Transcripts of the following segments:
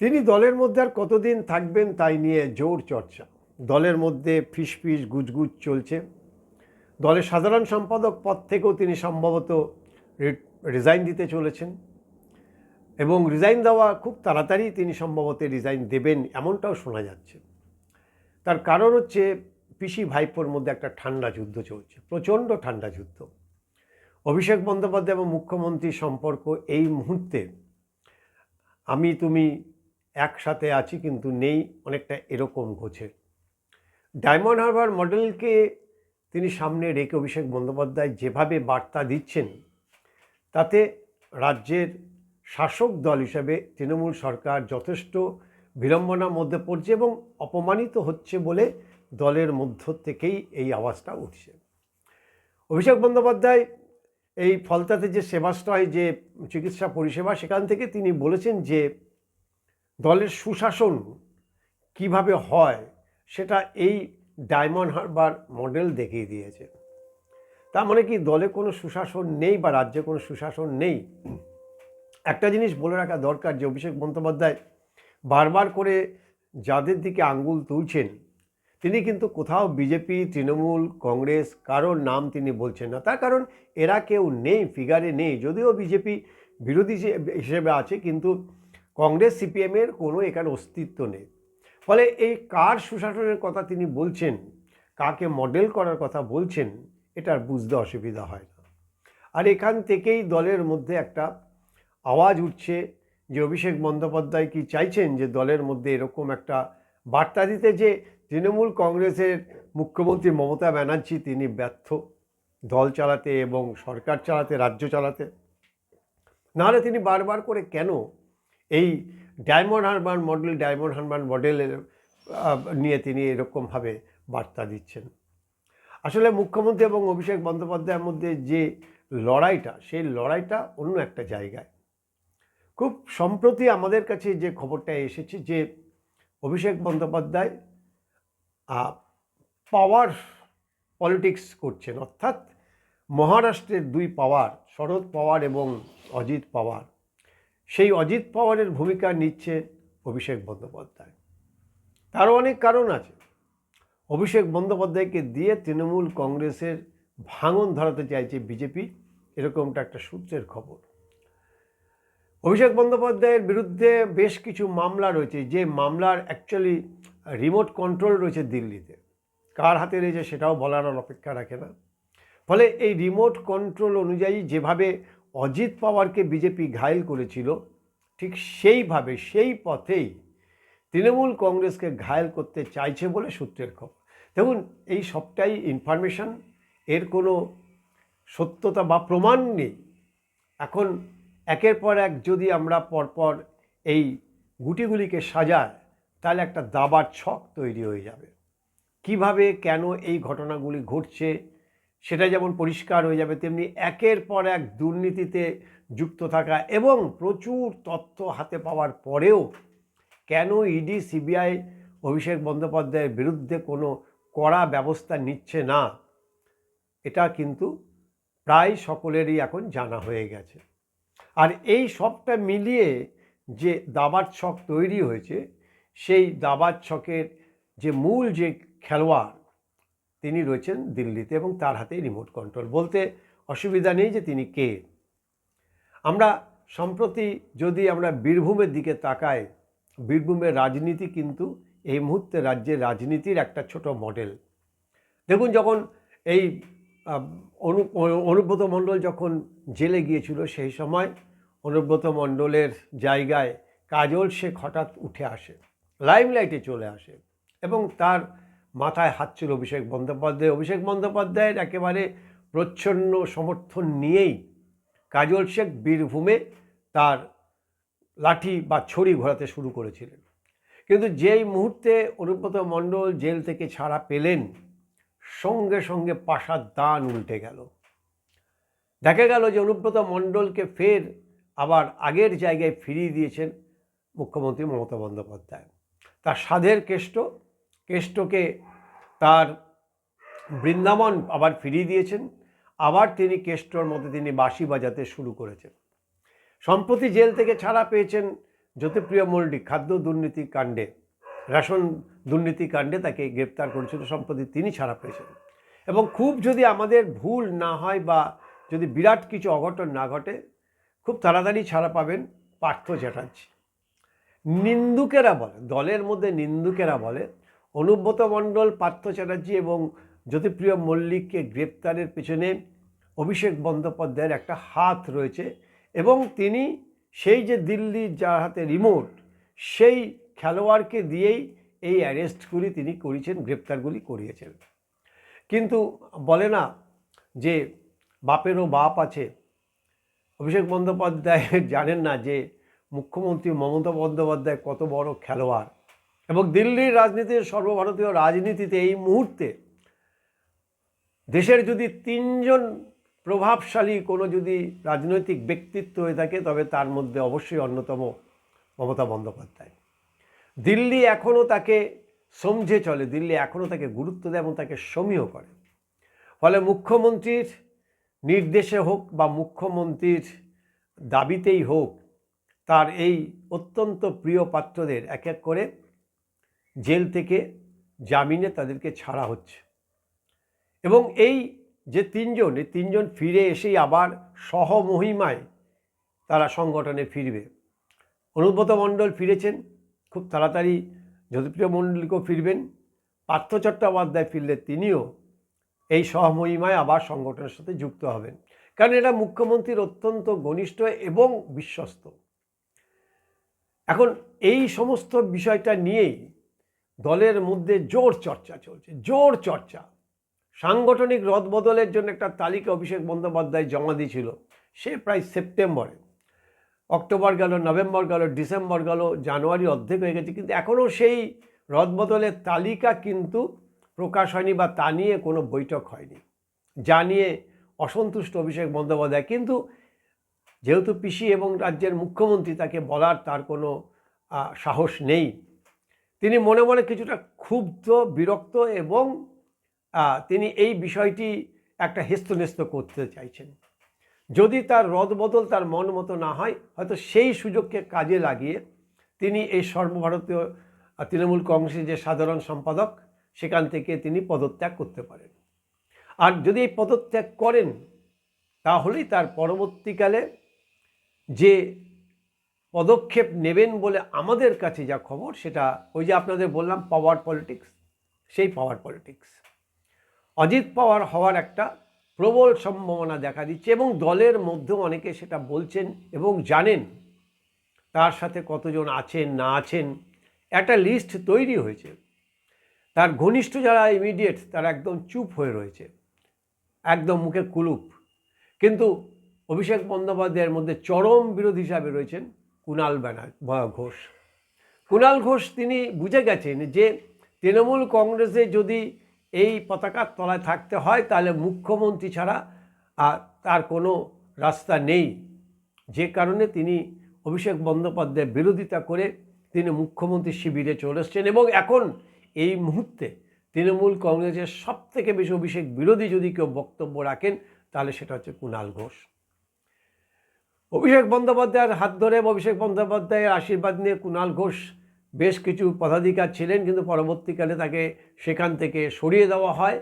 তিনি দলের মধ্যে আর কতদিন থাকবেন তাই নিয়ে জোর চর্চা। দলের মধ্যে ফিসফিস, গুজগুজ চলছে। দলের সাধারণ সম্পাদক পদ থেকেও তিনি সম্ভবত রিজাইন দিতে চলেছেন। এবং রিজাইন দেওয়া খুব তাড়াতাড়ি তিনি সম্ভবত রিজাইন দেবেন এমনটাও শোনা যাচ্ছে। তার কারণ হচ্ছে পিসি ভাইপোর মধ্যে একটা ঠান্ডা যুদ্ধ চলছে, প্রচণ্ড ঠান্ডা যুদ্ধ। অভিষেক বন্দ্যোপাধ্যায় এবং মুখ্যমন্ত্রীর সম্পর্ক এই মুহূর্তে আমি, তুমি একসাথে আছি, কিন্তু নেই, অনেকটা এরকম ঘটছে ডায়মন্ড হারবার মডেলকে তিনি সামনে রেখে অভিষেক বন্দ্যোপাধ্যায় যেভাবে বার্তা দিচ্ছেন, তাতে রাজ্যের শাসক দল হিসাবে তৃণমূল সরকার যথেষ্ট বিড়ম্বনার মধ্যে পড়ছে এবং অপমানিত হচ্ছে বলে দলের মধ্য থেকেই এই আওয়াজটা উঠছে। অভিষেক বন্দ্যোপাধ্যায় এই ফলতাতে যে সেবাশ্রয়, যে চিকিৎসা পরিষেবা, সেখান থেকে তিনি বলেছেন যে দলের সুশাসন কীভাবে হয় সেটা এই ডায়মন্ড হারবার মডেল দেখিয়ে দিয়েছে। তার মানে কি দলে কোনো সুশাসন নেই বা রাজ্যে কোনো সুশাসন নেই? একটা জিনিস বলে রাখা দরকার যে অভিষেক বন্দ্যোপাধ্যায় বারবার করে যাদের দিকে আঙ্গুল তুলছেন, তিনি কিন্তু কোথাও বিজেপি, তৃণমূল, কংগ্রেস কারোর নাম তিনি বলছেন না। তার কারণ এরা কেউ নেই, ফিগারে নেই। যদিও বিজেপি বিরোধী হিসেবে আছে, কিন্তু কংগ্রেস সিপিএমের কোনো এখানে অস্তিত্ব নেই। ফলে এই কার সুশাসনের কথা তিনি বলছেন, কাকে মডেল করার কথা বলছেন এটার বুঝতে অসুবিধা হয় না। আর এখান থেকেই দলের মধ্যে একটা আওয়াজ উঠছে যে অভিষেক বন্দ্যোপাধ্যায় কি চাইছেন যে দলের মধ্যে এরকম একটা বার্তা দিতে যে তৃণমূল কংগ্রেসের মুখ্যমন্ত্রী মমতা ব্যানার্জি তিনি ব্যর্থ, দল চালাতে এবং সরকার চালাতে, রাজ্য চালাতে। নাহলে তিনি বারবার করে কেন এই ডায়মন্ড হারবার মডেল, ডায়মন্ড হারবার মডেলের নিয়ে তিনি এরকমভাবে বার্তা দিচ্ছেন। আসলে মুখ্যমন্ত্রী এবং অভিষেক বন্দ্যোপাধ্যায়ের মধ্যে যে লড়াইটা, সেই লড়াইটা অন্য একটা জায়গায়। খুব সম্প্রতি আমাদের কাছে যে খবরটা এসেছে যে অভিষেক বন্দ্যোপাধ্যায় পাওয়ার পলিটিক্স করছেন, অর্থাৎ মহারাষ্ট্রের দুই পাওয়ার শরদ পাওয়ার এবং অজিত পাওয়ার সেই অজিত পাওয়ারের ভূমিকা নিচ্ছে অভিষেক বন্দ্যোপাধ্যায়। তারও অনেক কারণ আছে। অভিষেক বন্দ্যোপাধ্যায়কে দিয়ে তৃণমূল কংগ্রেসের ভাঙন ধরাতে চাইছে বিজেপি, এরকমটা একটা সূত্রের খবর। অভিষেক বন্দ্যোপাধ্যায়ের বিরুদ্ধে বেশ কিছু মামলা রয়েছে, যে মামলার অ্যাকচুয়ালি রিমোট কন্ট্রোল রয়েছে দিল্লিতে। কার হাতে রয়েছে সেটাও বলার অপেক্ষা রাখে না। ফলে এই রিমোট কন্ট্রোল অনুযায়ী যেভাবে অজিত পাওয়ারকে বিজেপি ঘায়েল করেছিল, ঠিক সেইভাবে, সেই পথেই তৃণমূল কংগ্রেসকে ঘায়েল করতে চাইছে বলে সূত্রের খবর। দেখুন, এই সবটাই ইনফরমেশন এর কোনো সত্যতা বা প্রমাণ নেই। এখন একের পর এক যদি আমরা পরপর এই গুটিগুলিকে সাজায় তাহলে একটা দাবার ছক তৈরি হয়ে যাবে। কীভাবে, কেন এই ঘটনাগুলি ঘটছে সেটা যেমন পরিষ্কার হয়ে যাবে, তেমনি একের পর এক দুর্নীতিতে যুক্ত থাকা এবং প্রচুর তথ্য হাতে পাওয়ার পরেও কেন ইডি, সিবিআই, অভিষেক বন্দ্যোপাধ্যায়ের বিরুদ্ধে কোনো কড়া ব্যবস্থা নিচ্ছে না, এটা কিন্তু প্রায় সকলেরই এখন জানা হয়ে গেছে। আর এই সবটা মিলিয়ে যে দাবার ছক তৈরি হয়েছে, সেই দাবার ছকের যে মূল যে খেলোয়াড় তিনি রয়েছেন দিল্লিতে এবং তার হাতেই রিমোট কন্ট্রোল বলতে অসুবিধা নেই যে তিনি কে। আমরা সম্প্রতি যদি আমরা বীরভূমের দিকে তাকাই, বীরভূমের রাজনীতি কিন্তু এই মুহূর্তে রাজ্যের রাজনীতির একটা ছোট মডেল দেখুন, যখন এই অনু, অনুব্রত মণ্ডল যখন জেলে গিয়েছিল, সেই সময় অনুব্রত মণ্ডলের জায়গায় কাজল শেখ হঠাৎ উঠে আসে লাইমলাইটে চলে আসে এবং তার মাথায় হাত ছিল অভিষেক বন্দ্যোপাধ্যায়। অভিষেক বন্দ্যোপাধ্যায়ের একেবারে প্রচ্ছন্ন সমর্থন নিয়েই কাজল শেখ বীরভূমে তার লাঠি বা ছড়ি ঘোরাতে শুরু করেছিলেন। কিন্তু যেই মুহূর্তে অনুব্রত মণ্ডল জেল থেকে ছাড়া পেলেন, সঙ্গে সঙ্গে পাশার দান উল্টে গেল। দেখা গেল যে অনুব্রত মণ্ডলকে ফের আবার আগের জায়গায় ফিরিয়ে দিয়েছেন মুখ্যমন্ত্রী মমতা বন্দ্যোপাধ্যায়। তার সাধের কেষ্ট কেষ্টকে তার বৃন্দাবন আবার ফিরিয়ে দিয়েছেন। আবার তিনি কেষ্টর মধ্যে তিনি বাঁশি বাজাতে শুরু করেছেন। সম্প্রতি জেল থেকে ছাড়া পেয়েছেন জ্যোতিপ্রিয় মল্লিক, খাদ্য দুর্নীতি কাণ্ডে। রেশন দুর্নীতি কাণ্ডে তাকে গ্রেপ্তার করেছিল, সম্প্রতি তিনি ছাড়া পেয়েছেন। এবং খুব যদি আমাদের ভুল না হয় বা যদি বিরাট কিছু অঘটন না ঘটে, খুব তাড়াতাড়ি ছাড়া পাবেন পার্থ চ্যাটার্জি। নিন্দুকেরা বলে, দলের মধ্যে নিন্দুকেরা বলে অনুব্রত মণ্ডল, পার্থ চ্যাটার্জি এবং জ্যোতিপ্রিয় মল্লিককে গ্রেপ্তারের পেছনে অভিষেক বন্দ্যোপাধ্যায়ের একটা হাত রয়েছে এবং তিনি সেই যে দিল্লির যার হাতে রিমোট, সেই খেলোয়াড়কে দিয়েই এই অ্যারেস্টগুলি তিনি করেছেন, গ্রেপ্তারগুলি করিয়েছেন। কিন্তু বলে না যে বাপেরও বাপ আছে। অভিষেক বন্দ্যোপাধ্যায় জানেন না যে মুখ্যমন্ত্রী মমতা বন্দ্যোপাধ্যায় কত বড় খেলোয়াড়। এবং দিল্লির রাজনীতির সর্বভারতীয় রাজনীতিতে এই মুহূর্তে দেশের যদি তিনজন প্রভাবশালী কোনো যদি রাজনৈতিক ব্যক্তিত্ব হয়ে থাকে, তবে তার মধ্যে অবশ্যই অন্যতম মমতা বন্দ্যোপাধ্যায়। দিল্লি এখনও তাকে সমঝে চলে, দিল্লি এখনও তাকে গুরুত্ব দেয় এবং তাকে সমীহ করে। ফলে মুখ্যমন্ত্রীর নির্দেশে হোক বা মুখ্যমন্ত্রীর দাবিতেই হোক, তার এই অত্যন্ত প্রিয় পাত্রদের এক এক করে জেল থেকে জামিনে তাদেরকে ছাড়া হচ্ছে। এবং এই যে তিনজন, এই তিনজন ফিরে এসেই আবার সহমহিমায় তারা সংগঠনে ফিরবে। অনুব্রত মণ্ডল ফিরেছেন, খুব তাড়াতাড়ি জ্যোতিপ্রিয় মণ্ডলকেও ফিরবেন। পার্থ চট্টোপাধ্যায় ফিরলে তিনিও এই সহমহিমায় আবার সংগঠনের সাথে যুক্ত হবেন। কারণ এটা মুখ্যমন্ত্রীর অত্যন্ত ঘনিষ্ঠ এবং বিশ্বস্ত। এখন এই সমস্ত বিষয়টা নিয়েই দলের মধ্যে জোর চর্চা চলছে, জোর চর্চা। সাংগঠনিক রদবদলের জন্য একটা তালিকা অভিষেক বন্দ্যোপাধ্যায় জমা দিয়েছিল, সে প্রায় সেপ্টেম্বরে। অক্টোবর গেল, নভেম্বর গেল, ডিসেম্বর গেল, জানুয়ারি অর্ধেক হয়ে গেছে, কিন্তু এখনও সেই রদবদলের তালিকা কিন্তু প্রকাশ হয়নি বা তা নিয়ে কোনো বৈঠক হয়নি। যা নিয়ে অসন্তুষ্ট অভিষেক বন্দ্যোপাধ্যায়, কিন্তু যেহেতু পিসি এবং রাজ্যের মুখ্যমন্ত্রী তাকে বলার তার কোনো সাহস নেই তিনি মনে মনে কিছুটা ক্ষুব্ধ, বিরক্ত এবং তিনি এই বিষয়টি একটা হেস্তনেস্ত করতে চাইছেন। যদি তার রদবদল তার মন মতো না হয়, হয়তো সেই সুযোগকে কাজে লাগিয়ে তিনি এই সর্বভারতীয় তৃণমূল কংগ্রেসের যে সাধারণ সম্পাদক, সেখান থেকে তিনি পদত্যাগ করতে পারেন। আর যদি এই পদত্যাগ করেন, তাহলেই তার পরবর্তীকালে যে পদক্ষেপ নেবেন বলে আমাদের কাছে যা খবর, সেটা ওই যে আপনাদের বললাম পাওয়ার পলিটিক্স সেই পাওয়ার পলিটিক্স অজিত পাওয়ার হওয়ার একটা প্রবল সম্ভাবনা দেখা দিচ্ছে এবং দলের মধ্যে অনেকে সেটা বলছেন এবং জানেন। তার সাথে কতজন আছেন, না আছেন, একটা লিস্ট তৈরি হয়েছে। তার ঘনিষ্ঠ যারা ইমিডিয়েট তারা একদম চুপ হয়ে রয়েছে। একদম মুখে কুলুপ। কিন্তু অভিষেক বন্দ্যোপাধ্যায়ের মধ্যে চরম বিরোধী হিসাবে রয়েছেন কুণাল ব্যানার ঘোষ। কুণাল ঘোষ, তিনি বুঝে গেছেন যে তৃণমূল কংগ্রেসে যদি এই পতাকার তলায় থাকতে হয়, তাহলে মুখ্যমন্ত্রী ছাড়া আর তার কোনো রাস্তা নেই। যে কারণে তিনি অভিষেক বন্দ্যোপাধ্যায়ের বিরোধিতা করে তিনি মুখ্যমন্ত্রী শিবিরে চলে এসছেন এবং এখন এই মুহূর্তে তৃণমূল কংগ্রেসের সব থেকে বেশি অভিষেক বিরোধী যদি কেউ বক্তব্য রাখেন, তাহলে সেটা হচ্ছে কুণাল ঘোষ। অভিষেক বন্দ্যোপাধ্যায়ের হাত ধরে অভিষেক বন্দ্যোপাধ্যায়ের আশীর্বাদ নিয়ে কুণাল ঘোষ বেশ কিছু পদাধিকার ছিলেন, কিন্তু পরবর্তীকালে তাকে সেখান থেকে সরিয়ে দেওয়া হয়।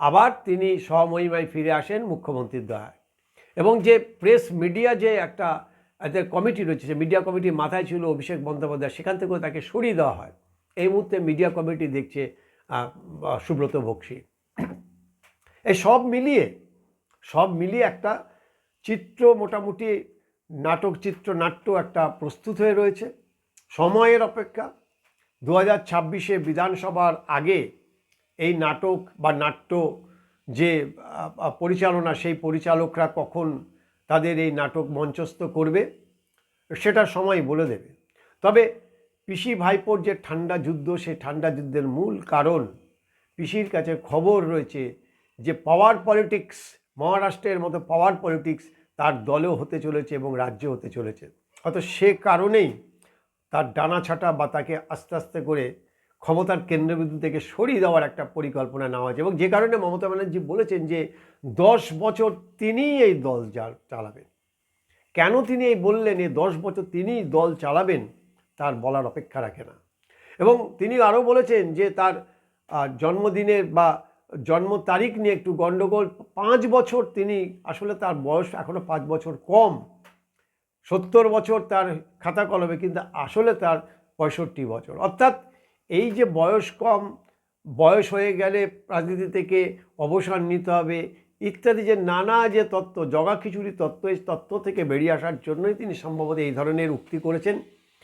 আবার তিনি স্বমহিমায় ফিরে আসেন মুখ্যমন্ত্রীর দয়ায় এবং যে প্রেস মিডিয়া যে একটা এদের কমিটি রয়েছে, যে মিডিয়া কমিটির মাথায় ছিল অভিষেক বন্দ্যোপাধ্যায়, সেখান থেকেও তাকে সরিয়ে দেওয়া হয়। এই মুহূর্তে মিডিয়া কমিটি দেখছে সুব্রত বক্সি। এই সব মিলিয়ে সব মিলিয়ে একটা চিত্র মোটামুটি নাটক চিত্রনাট্য একটা প্রস্তুত হয়ে রয়েছে। সময়ের অপেক্ষা। দু হাজার ছাব্বিশে বিধানসভার আগে এই নাটক বা নাট্য যে পরিচালনা, সেই পরিচালকরা কখন তাদের এই নাটক মঞ্চস্থ করবে, সেটা সময় বলে দেবে। তবে পিসি ভাইপোর যে ঠান্ডা যুদ্ধ, সেই ঠান্ডা যুদ্ধের মূল কারণ পিসির কাছে খবর রয়েছে যে পাওয়ার পলিটিক্স মহারাষ্ট্রের মতো পাওয়ার পলিটিক্স তার দলেও হতে চলেছে এবং রাজ্যে হতে চলেছে। হয়তো সে কারণেই তার ডানা ছাটা বা তাকে আস্তে আস্তে করে ক্ষমতার কেন্দ্রবিন্দু থেকে সরিয়ে দেওয়ার একটা পরিকল্পনা নেওয়া হয়েছে এবং যে কারণে মমতা ব্যানার্জি বলেছেন যে দশ বছর তিনিই এই দল চালাবেন। কেন তিনি এই বললেন এই দশ বছর তিনিই দল চালাবেন তার বলার অপেক্ষা রাখে না। এবং তিনি আরও বলেছেন যে তার জন্মদিনের বা জন্ম তারিখ নিয়ে একটু গণ্ডগোল পাঁচ বছর তিনি আসলে তার বয়স এখনও পাঁচ বছর কম। সত্তর বছর তার খাতা কলমে, কিন্তু আসলে তার পঁয়ষট্টি বছর। অর্থাৎ এই যে বয়স কম, বয়স হয়ে গেলে রাজনীতি থেকে অবসর নিতে হবে, ইত্যাদি যে নানা যে তত্ত্ব, জগা খিচুড়ি তত্ত্ব, এই তত্ত্ব থেকে বেরিয়ে আসার জন্যই তিনি সম্ভবত এই ধরনের উক্তি করেছেন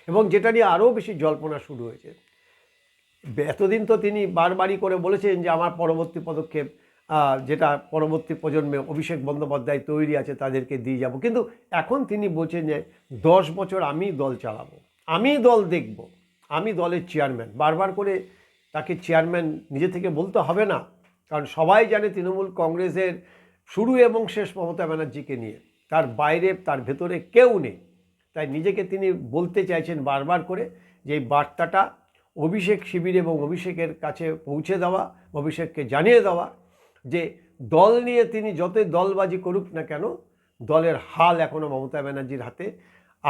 এবং যেটা নিয়ে আরও বেশি জল্পনা শুরু হয়েছে। এতদিন তো তিনি বারবারই করে বলেছেন যে আমার পরবর্তী পদক্ষেপ যেটা পরবর্তী প্রজন্মে অভিষেক বন্দ্যোপাধ্যায় তৈরি আছে তাদেরকে দিয়ে যাব। কিন্তু এখন তিনি বলছেন যে দশ বছর আমি দল চালাবো, আমি দল দেখব, আমি দলের চেয়ারম্যান। বারবার করে তাকে চেয়ারম্যান নিজে থেকে বলতে হবে না, কারণ সবাই জানে তৃণমূল কংগ্রেসের শুরু এবং শেষ মমতা ব্যানার্জিকে নিয়ে। তার বাইরে, তার ভেতরে কেউ নেই। তাই নিজেকে তিনি বলতে চাইছেন বারবার করে যে এই বার্তাটা অভিষেক শিবির এবং অভিষেকের কাছে পৌঁছে দেওয়া অভিষেককে জানিয়ে দেওয়া যে দল নিয়ে তিনি যতই দলবাজি করুক না কেন দলের হাল এখনও মমতা ব্যানার্জির হাতে।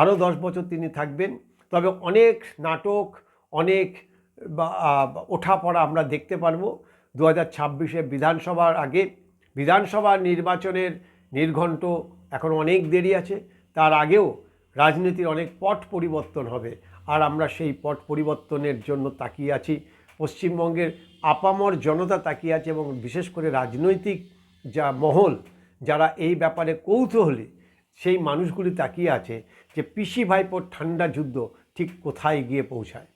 আরও দশ বছর তিনি থাকবেন। তবে অনেক নাটক অনেক বা আহ, ওঠাপড়া আমরা দেখতে পারব। দু হাজার ছাব্বিশে বিধানসভার আগে বিধানসভা নির্বাচনের নির্ঘণ্ট এখন অনেক দেরি আছে। তার আগেও রাজনীতির অনেক পট পরিবর্তন হবে। আর আমরা সেই পট পরিবর্তনের জন্য তাকিয়ে আছি। পশ্চিমবঙ্গের আপামর জনতা তাকিয়ে আছে এবং বিশেষ করে রাজনৈতিক যা মহল, যারা এই ব্যাপারে কৌতূহলী, সেই মানুষগুলি তাকিয়ে আছে যে পিসি ভাইপোর ঠান্ডা যুদ্ধ ঠিক কোথায় গিয়ে পৌঁছায়।